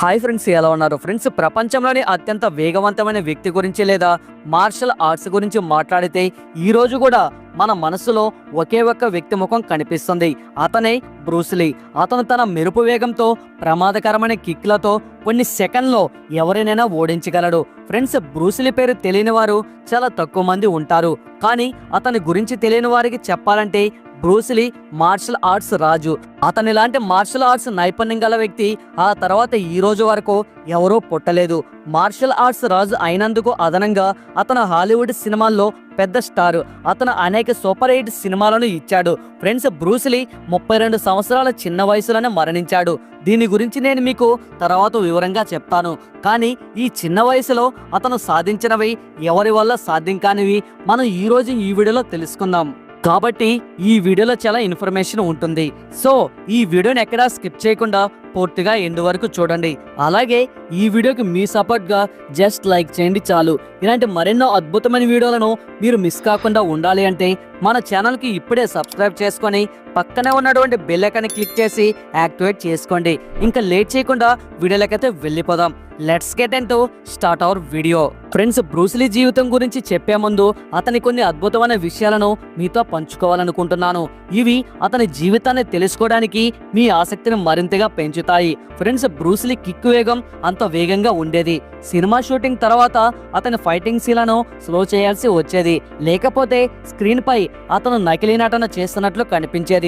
Hi friends ఎలా ఉన్నారు? Friends ప్రపంచంలోని అత్యంత వేగవంతమైన వ్యక్తి గురించి లేదా మార్షల్ ఆర్ట్స్ గురించి మాట్లాడితే ఈ రోజు కూడా మన మనసులో ఒకే ఒక్క వ్యక్తి ముఖం కనిపిస్తుంది. అతనే బ్రూస్లీ అతను తన మెరుపు వేగంతో ప్రమాదకరమైన కిక్లతో కొన్ని సెకండ్లో ఎవరినైనా ఓడించగలడు. ఫ్రెండ్స్ బ్రూస్లీ పేరు తెలియని వారు చాలా తక్కువ మంది ఉంటారు. కానీ అతని గురించి తెలియని వారికి చెప్పాలంటే బ్రూసిలీ మార్షల్ ఆర్ట్స్ రాజు. అతని లాంటి మార్షల్ ఆర్ట్స్ నైపుణ్యం గల వ్యక్తి ఆ తర్వాత ఈ రోజు వరకు ఎవరూ పుట్టలేదు. మార్షల్ ఆర్ట్స్ రాజు అయినందుకు అదనంగా అతను హాలీవుడ్ సినిమాల్లో పెద్ద స్టార్. అతను అనేక సూపర్ హిట్ సినిమాలను ఇచ్చాడు. ఫ్రెండ్స్ బ్రూస్లీ ముప్పై రెండు సంవత్సరాల చిన్న వయసులోనే మరణించాడు. దీని గురించి నేను మీకు తర్వాత వివరంగా చెప్తాను. కానీ ఈ చిన్న వయసులో అతను సాధించినవి ఎవరి వల్ల సాధ్యం కానివి మనం ఈ రోజు ఈ వీడియోలో తెలుసుకుందాం. కాబట్టి ఈ వీడియోలో చాలా ఇన్ఫర్మేషన్ ఉంటుంది. సో ఈ వీడియోని ఎక్కడా స్కిప్ చేయకుండా పూర్తిగా ఎండు వరకు చూడండి. అలాగే ఈ వీడియోకి మీ సపోర్ట్గా జస్ట్ లైక్ చేయండి చాలు. ఇలాంటి మరెన్నో అద్భుతమైన వీడియోలను మీరు మిస్ కాకుండా ఉండాలి అంటే మన ఛానల్కి ఇప్పుడే సబ్స్క్రైబ్ చేసుకొని పక్కనే ఉన్నటువంటి బెల్ ఐకాన్ని క్లిక్ చేసి యాక్టివేట్ చేసుకోండి. ఇంకా లేట్ చేయకుండా వీడియోలకైతే వెళ్ళిపోదాం. Let's get and start our video friends Bruce Lee జీవితం గురించి చెప్పే ముందు అతని కొన్ని అద్భుతమైన విషయాలను మీతో పంచుకోవాలనుకుంటున్నాను. ఇవి అతని జీవితాన్ని తెలుసుకోవడానికి మీ ఆసక్తిని మరింతగా పెంచుతాయి. ఫ్రెండ్స్ బ్రూస్లీ కిక్ వేగం అంత వేగంగా ఉండేది. సినిమా షూటింగ్ తర్వాత అతని ఫైటింగ్ సీలను స్లో చేయాల్సి వచ్చేది. లేకపోతే స్క్రీన్ పై అతను నకిలీ నటన చేస్తున్నట్లు కనిపించేది.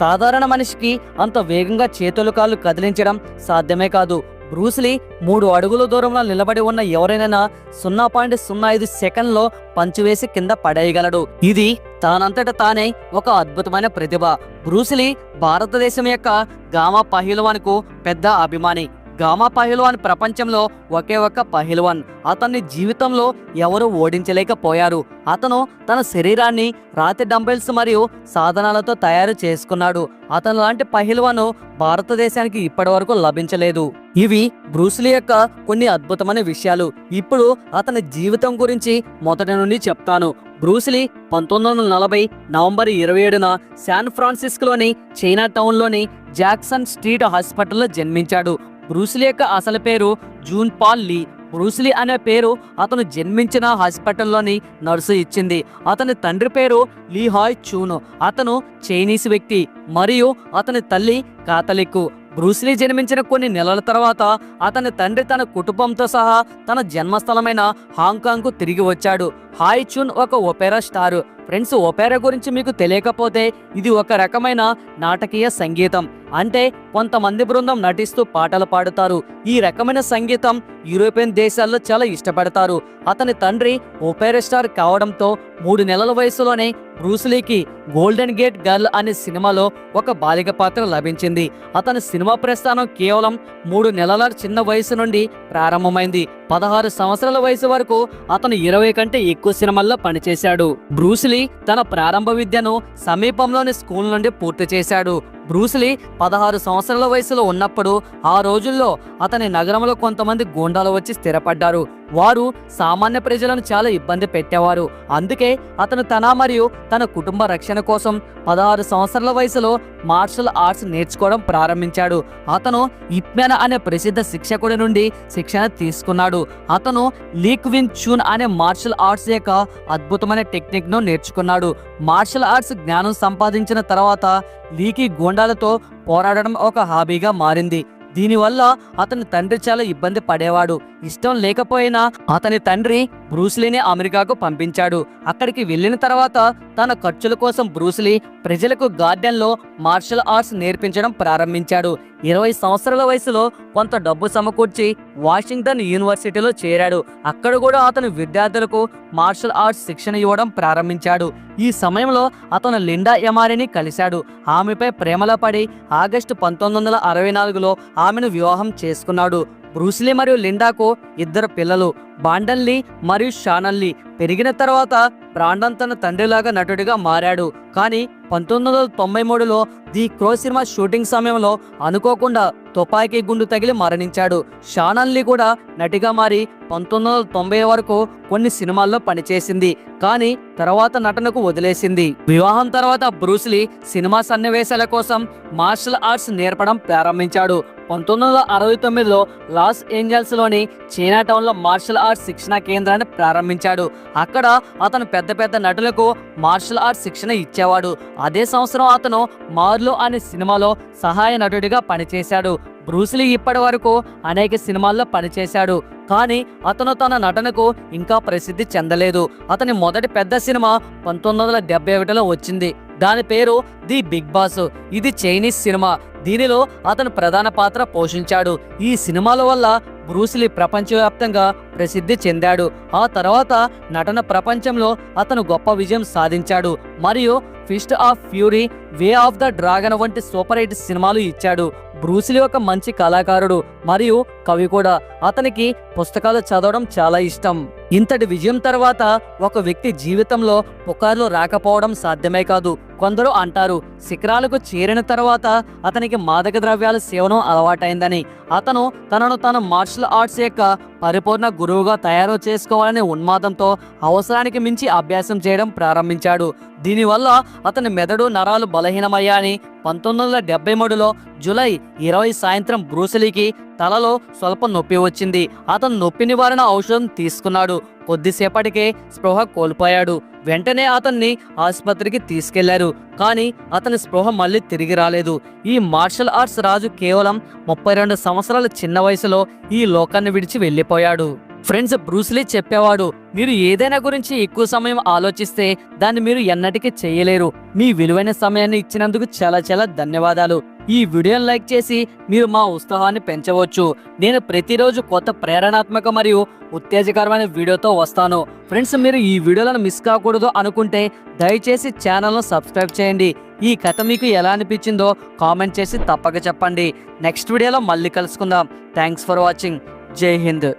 సాధారణ మనిషికి అంత వేగంగా చేతులు కాళ్ళు కదిలించడం సాధ్యమే కాదు. బ్రూస్లీ మూడు అడుగుల దూరంలో నిలబడి ఉన్న ఎవరైనా సున్నా పాయింట్ సున్నా ఐదు సెకండ్లో పంచివేసి కింద పడేయగలడు. ఇది తానంతట తానే ఒక అద్భుతమైన ప్రతిభ. బ్రూస్లీ భారతదేశం యొక్క గామా పహిల్వాన్కు పెద్ద అభిమాని. గామా పహిల్వాన్ ప్రపంచంలో ఒకే ఒక్క పహిల్వాన్. అతన్ని జీవితంలో ఎవరు ఓడించలేకపోయారు. అతను తన శరీరాన్ని రాతి డంబెల్స్ మరియు సాధనాలతో తయారు చేసుకున్నాడు. అతను లాంటి పహిల్వాను భారతదేశానికి ఇప్పటి వరకు లభించలేదు. ఇవి బ్రూస్లీ యొక్క కొన్ని అద్భుతమైన విషయాలు. ఇప్పుడు అతని జీవితం గురించి మొదటి నుండి చెప్తాను. బ్రూస్లీ పంతొమ్మిది వందల నలభై నవంబర్ ఇరవై ఏడున శాన్ ఫ్రాన్సిస్కోలోని చైనా టౌన్లోని జాక్సన్ స్ట్రీట్ హాస్పిటల్లో జన్మించాడు. బ్రూస్లీ యొక్క అసలు పేరు జూన్ పాల్ లీ. బ్రూస్లీ అనే పేరు అతను జన్మించిన హాస్పిటల్లోని నర్సు ఇచ్చింది. అతని తండ్రి పేరు లీ హాయ్ చూను. అతను చైనీస్ వ్యక్తి మరియు అతని తల్లి కాథలిక్ బ్రూస్లీ జన్మించిన కొన్ని నెలల తర్వాత అతని తండ్రి తన కుటుంబంతో సహా తన జన్మస్థలమైన హాంకాంగ్కు తిరిగి వచ్చాడు. హాయ్ చూన్ ఒక ఒపెరా స్టార్. ఫ్రెండ్స్ ఒపేరా గురించి మీకు తెలియకపోతే ఇది ఒక రకమైన నాటకీయ సంగీతం. అంటే కొంతమంది బృందం నటిస్తూ పాటలు పాడుతారు. ఈ రకమైన సంగీతం యూరోపియన్ దేశాల్లో చాలా ఇష్టపడతారు. అతని తండ్రి ఒపేరా స్టార్ కావడంతో మూడు నెలల వయసులోనే బ్రూస్లీకి గోల్డెన్ గేట్ గర్ల్ అనే సినిమాలో ఒక బాలిక పాత్ర లభించింది. అతని సినిమా ప్రస్థానం కేవలం మూడు నెలల చిన్న వయసు నుండి ప్రారంభమైంది. పదహారు సంవత్సరాల వయసు వరకు అతను ఇరవై కంటే ఎక్కువ సినిమాల్లో పనిచేశాడు. బ్రూస్లీ తన ప్రారంభ విద్యను సమీపంలోని స్కూల్ నుండి పూర్తి చేశాడు. బ్రూస్లీ పదహారు సంవత్సరాల వయసులో ఉన్నప్పుడు ఆ రోజుల్లో అతని నగరంలో కొంతమంది గూండాలు వచ్చి స్థిరపడ్డారు. వారు సామాన్య ప్రజలను చాలా ఇబ్బంది పెట్టేవారు. అందుకే అతను తన మరియు తన కుటుంబ రక్షణ కోసం పదహారు సంవత్సరాల వయసులో మార్షల్ ఆర్ట్స్ నేర్చుకోవడం ప్రారంభించాడు. అతను ఇప్మెన అనే ప్రసిద్ధ శిక్షకుడి నుండి శిక్షణ తీసుకున్నాడు. అతను లీక్ విన్ చూన్ అనే మార్షల్ ఆర్ట్స్ యొక్క అద్భుతమైన టెక్నిక్ను నేర్చుకున్నాడు. మార్షల్ ఆర్ట్స్ జ్ఞానం సంపాదించిన తర్వాత లీకి గూండాలతో పోరాడడం ఒక హాబీగా మారింది. దీనివల్ల అతని తండ్రి చాలా ఇబ్బంది పడేవాడు. ఇష్టం లేకపోయినా అతని తండ్రి బ్రూస్లీని అమెరికాకు పంపించాడు. అక్కడికి వెళ్ళిన తర్వాత తన ఖర్చుల కోసం బ్రూస్లీ ప్రజలకు గార్డెన్లో మార్షల్ ఆర్ట్స్ నేర్పించడం ప్రారంభించాడు. ఇరవై సంవత్సరాల వయసులో కొంత డబ్బు సమకూర్చి వాషింగ్టన్ యూనివర్సిటీలో చేరాడు. అక్కడ కూడా అతను విద్యార్థులకు మార్షల్ ఆర్ట్స్ శిక్షణ ఇవ్వడం ప్రారంభించాడు. ఈ సమయంలో అతను లిండా ఎమారిని కలిశాడు. ఆమెపై ప్రేమలో పడి ఆగస్టు పంతొమ్మిది వందల అరవై నాలుగులో ఆమెను వివాహం చేసుకున్నాడు. బ్రూస్లీ మరియు లిండాకు ఇద్దరు పిల్లలు. బాండన్లీ మరియు షానల్లీ పెరిగిన తర్వాత బ్రాండన్ తన తండ్రిలాగా నటుడిగా మారాడు. కానీ పంతొమ్మిది వందల తొంభై మూడులో ది క్రో సినిమా షూటింగ్ సమయంలో అనుకోకుండా తుపాకీ గుండు తగిలి మరణించాడు. షానల్లీ కూడా నటిగా మారి పంతొమ్మిది వందల తొంభై వరకు కొన్ని సినిమాల్లో పనిచేసింది. కానీ తర్వాత నటనకు వదిలేసింది. వివాహం తర్వాత బ్రూస్లీ సినిమా సన్నివేశాల కోసం మార్షల్ ఆర్ట్స్ నేర్పడం ప్రారంభించాడు. పంతొమ్మిది వందల అరవై తొమ్మిదిలో లాస్ ఏంజల్స్లోని చైనా టౌన్లో మార్షల్ ఆర్ట్స్ శిక్షణ కేంద్రాన్ని ప్రారంభించాడు. అక్కడ అతను పెద్ద పెద్ద నటులకు మార్షల్ ఆర్ట్స్ శిక్షణ ఇచ్చేవాడు. అదే సంవత్సరం అతను మార్లో అనే సినిమాలో సహాయ నటుడిగా పనిచేశాడు. బ్రూస్లీ ఇప్పటి వరకు అనేక సినిమాల్లో పనిచేశాడు. కానీ అతను తన నటనకు ఇంకా ప్రసిద్ధి చెందలేదు. అతని మొదటి పెద్ద సినిమా పంతొమ్మిది వందల డెబ్బై ఒకటిలో వచ్చింది. దాని పేరు ది బిగ్ బాస్. ఇది చైనీస్ సినిమా. దీనిలో అతను ప్రధాన పాత్ర పోషించాడు. ఈ సినిమాల వల్ల బ్రూస్లీ ప్రపంచవ్యాప్తంగా ప్రసిద్ధి చెందాడు. ఆ తర్వాత నటన ప్రపంచంలో అతను గొప్ప విజయం సాధించాడు. మరియు fist of fury way of the dragon వంటి సూపర్ హిట్ సినిమాలు ఇచ్చాడు. బ్రూస్లీ ఒక మంచి కళాకారుడు మరియు కవి కూడా. అతనికి పుస్తకాలు చదవడం చాలా ఇష్టం. ఇంతటి విజయం తర్వాత ఒక వ్యక్తి జీవితంలో పుకార్లు రాకపోవడం సాధ్యమే కాదు. కొందరు అంటారు శిఖరాలకు చేరిన తర్వాత అతనికి మాదక ద్రవ్యాల సేవనం అలవాటైందని. అతను తనను తన మార్షల్ ఆర్ట్స్ యొక్క పరిపూర్ణ గురువుగా తయారు చేసుకోవాలనే ఉన్మాదంతో అవసరానికి మించి అభ్యాసం చేయడం ప్రారంభించాడు. దీనివల్ల అతని మెదడు నరాలు బలహీనమయ్యాయని పంతొమ్మిది వందల డెబ్బై మూడులో జూలై ఇరవై సాయంత్రం బ్రూసలీకి తలలో స్వల్ప నొప్పి వచ్చింది. అతను నొప్పి నివారణ ఔషధం తీసుకున్నాడు. కొద్దిసేపటికే స్పృహ కోల్పోయాడు. వెంటనే అతన్ని ఆసుపత్రికి తీసుకెళ్ళారు. కానీ అతని స్పృహ మళ్ళీ తిరిగి రాలేదు. ఈ మార్షల్ ఆర్ట్స్ రాజు కేవలం ముప్పై రెండు సంవత్సరాల చిన్న వయసులో ఈ లోకాన్ని విడిచి వెళ్ళిపోయాడు. ఫ్రెండ్స్ బ్రూస్లీ చెప్పేవాడు మీరు ఏదైనా గురించి ఎక్కువ సమయం ఆలోచిస్తే దాన్ని మీరు ఎన్నటికీ చేయలేరు. మీ విలువైన సమయాన్ని ఇచ్చినందుకు చాలా చాలా ధన్యవాదాలు. ఈ వీడియోని లైక్ చేసి మీరు మా ఉత్సాహాన్ని పెంచవచ్చు. నేను ప్రతిరోజు కొత్త ప్రేరణాత్మక మరియు ఉత్తేజకరమైన వీడియోతో వస్తాను. ఫ్రెండ్స్ మీరు ఈ వీడియోలను మిస్ కాకూడదు అనుకుంటే దయచేసి ఛానల్ను సబ్స్క్రైబ్ చేయండి. ఈ కథ మీకు ఎలా అనిపించిందో కామెంట్ చేసి తప్పక చెప్పండి. నెక్స్ట్ వీడియోలో మళ్ళీ కలుసుకుందాం. Thanks for watching. Jai Hind.